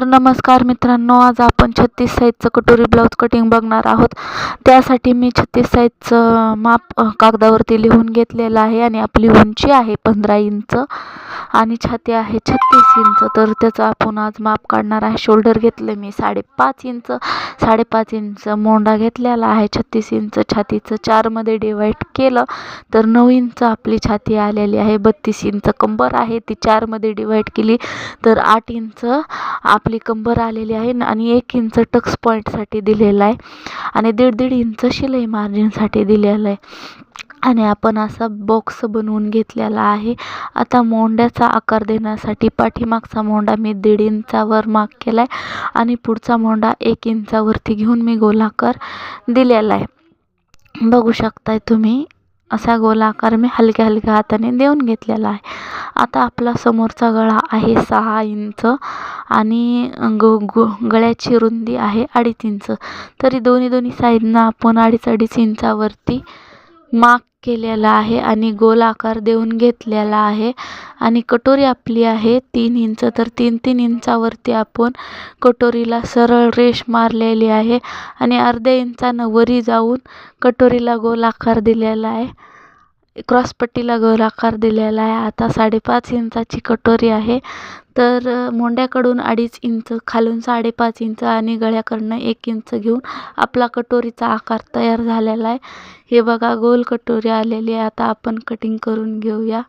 तर नमस्कार मित्रांनो आज आपण छत्तीस साईजचं कटोरी ब्लाऊज कटिंग बघणार आहोत. त्यासाठी मी छत्तीस साईजचं माप कागदावरती लिहून घेतलेलं आहे आणि आपली उंची आहे पंधरा इंच. आणि छाती आहे छत्तीस इंच. तर त्याचं आपण आज माप काढणार आहे. शोल्डर घेतलं मी साडेपाच इंच. साडेपाच इंच मोंडा घेतलेला आहे. छत्तीस इंच छातीचं चारमध्ये डिवाईड केलं. तर नऊ इंच आपली छाती आलेली आहे. बत्तीस इंच कंबर आहे. ती चारमध्ये डिवाईड केली. तर आठ इंच आपली कंबर आलेली आहे आणि एक इंच टक्स पॉईंटसाठी दिलेला आहे. आणि दीड दीड इंच शिलाई मार्जिनसाठी दिलेलं आहे. आणि आपण असा बॉक्स बनवून घेतलेला आहे. आता मोंड्याचा आकार देण्यासाठी पाठीमागचा मोंडा मी दीड इंचावर माग केला आहे आणि पुढचा मोंडा एक इंचावरती घेऊन मी गोलाकार दिलेला आहे. बघू शकताय तुम्ही असा गोलाकार मी हलक्या हलक्या हाताने देऊन घेतलेला आहे. आता आपला समोरचा गळा आहे सहा इंच आणि ग गो गळ्याची रुंदी आहे अडीच इंच. तरी दोन्ही दोन्ही साईडनं आपण अडीच अडीच इंचावरती माग केलेला आहे आणि गोल आकार देऊन घेतलेला आहे. आणि कटोरी आपली आहे तीन इंच. तर तीन तीन इंचावरती आपण कटोरीला सरळ रेष मारलेली आहे. आणि अर्ध्या इंचानं वरी जाऊन कटोरीला गोल आकार दिलेला आहे. क्रॉसपट्टीला गोल आकार दिलेला आहे. आता साडेपाच इंचाची कटोरी आहे. तर मोंड्याकडून अडीच इंच खालून साडेपाच इंच आणि गळ्याकडनं एक इंच घेऊन आपला कटोरीचा आकार तयार झालेला आहे. हे बघा गोल कटोरी आलेली आहे. आता आपण कटिंग करून घेऊया.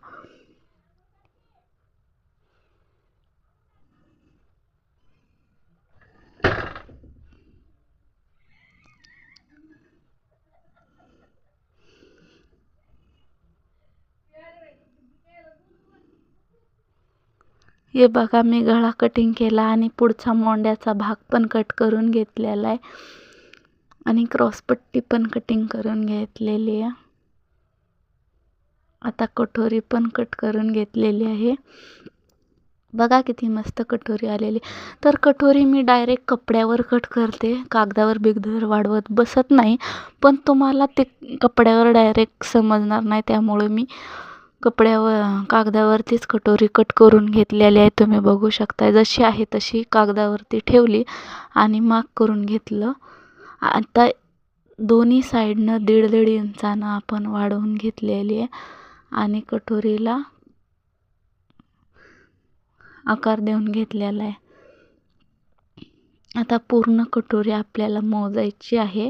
हे बघा मी गळा कटिंग केला आणि पुढचा मोंड्याचा भाग पण कट करून घेतलेला आहे. आणि क्रॉसपट्टी पण कटिंग करून घेतलेली आहे. आता कटोरी पण कट करून घेतलेली आहे. बघा किती मस्त कटोरी आलेली. तर कटोरी मी डायरेक्ट कपड्यावर कट करते. कागदावर बिगदावर वाढवत बसत नाही. पण तुम्हाला ते कपड्यावर डायरेक्ट समजणार नाही त्यामुळे मी कपड्यावर कागदावरतीच कटोरी कट करून घेतलेली आहे. तुम्ही बघू शकता जशी आहे तशी कागदावरती ठेवली आणि माग करून घेतलं. आता दोन्ही साईडनं दीड दीड इंचानं आपण वाढवून घेतलेली आहे आणि कटोरीला आकार देऊन घेतलेला आहे. आता पूर्ण कटोरी आपल्याला मोजायची आहे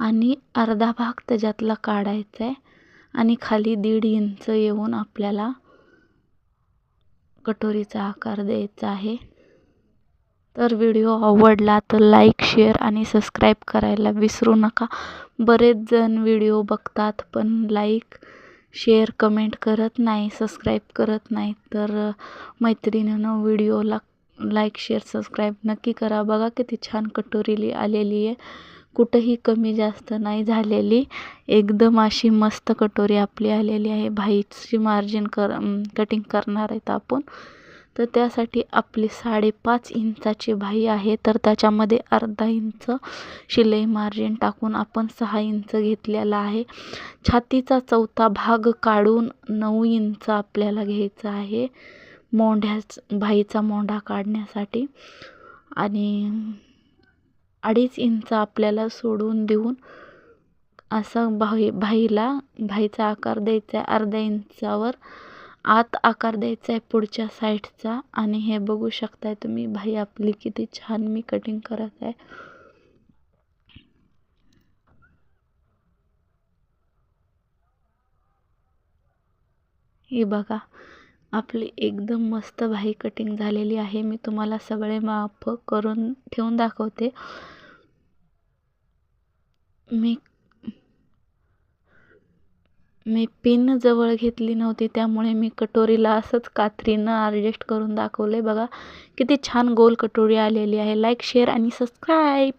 आणि अर्धा भाग त्याच्यातला काढायचा आहे. आणि खाली दीड इंच येऊन आपल्याला कटोरीचा आकार द्यायचा आहे. तर व्हिडिओ आवडला तर लाईक शेअर आणि सबस्क्राईब करायला विसरू नका. बरेच जण व्हिडिओ बघतात पण लाईक शेअर कमेंट करत नाही सबस्क्राईब करत नाही. तर मैत्रिणीनं व्हिडिओला लाईक शेअर सबस्क्राईब नक्की करा. बघा किती छान कटोरीली आलेली आहे. कुठंही कमी जास्त नाही झालेली. एकदम अशी मस्त कटोरी आपली आलेली आहे. भाईची मार्जिन कर कटिंग करणार आहेत आपण. तर त्यासाठी आपली साडेपाच इंचाची भाई आहे. तर त्याच्यामध्ये अर्धा इंच शिलाई मार्जिन टाकून आपण सहा इंच घेतलेला आहे. छातीचा चौथा भाग काढून नऊ इंच आपल्याला घ्यायचा आहे. मोंढ्याच भाईचा मोंढा काढण्यासाठी. आणि अडीच इंच आपल्याला सोडून देऊन असं भाई भाईला भाईचा आकार द्यायचा आहे अर्ध्या इंचावर. आत आकार द्यायचा आहे पुढच्या साईडचा. आणि हे बघू शकताय तुम्ही भाई आपली किती छान मी कटिंग करत आहे. हे बघा आपली एकदम मस्त भाई कटिंग झालेली आहे. मी तुम्हाला सगळे माप करून ठेवून दाखवते. मी मी पिन जवळ घेतली नव्हती त्यामुळे मी कटोरीला असंच कात्रीनं ॲडजस्ट करून दाखवलं आहे बघा. किती छान गोल कटोरी आलेली आहे. लाईक शेअर आणि सबस्क्राईब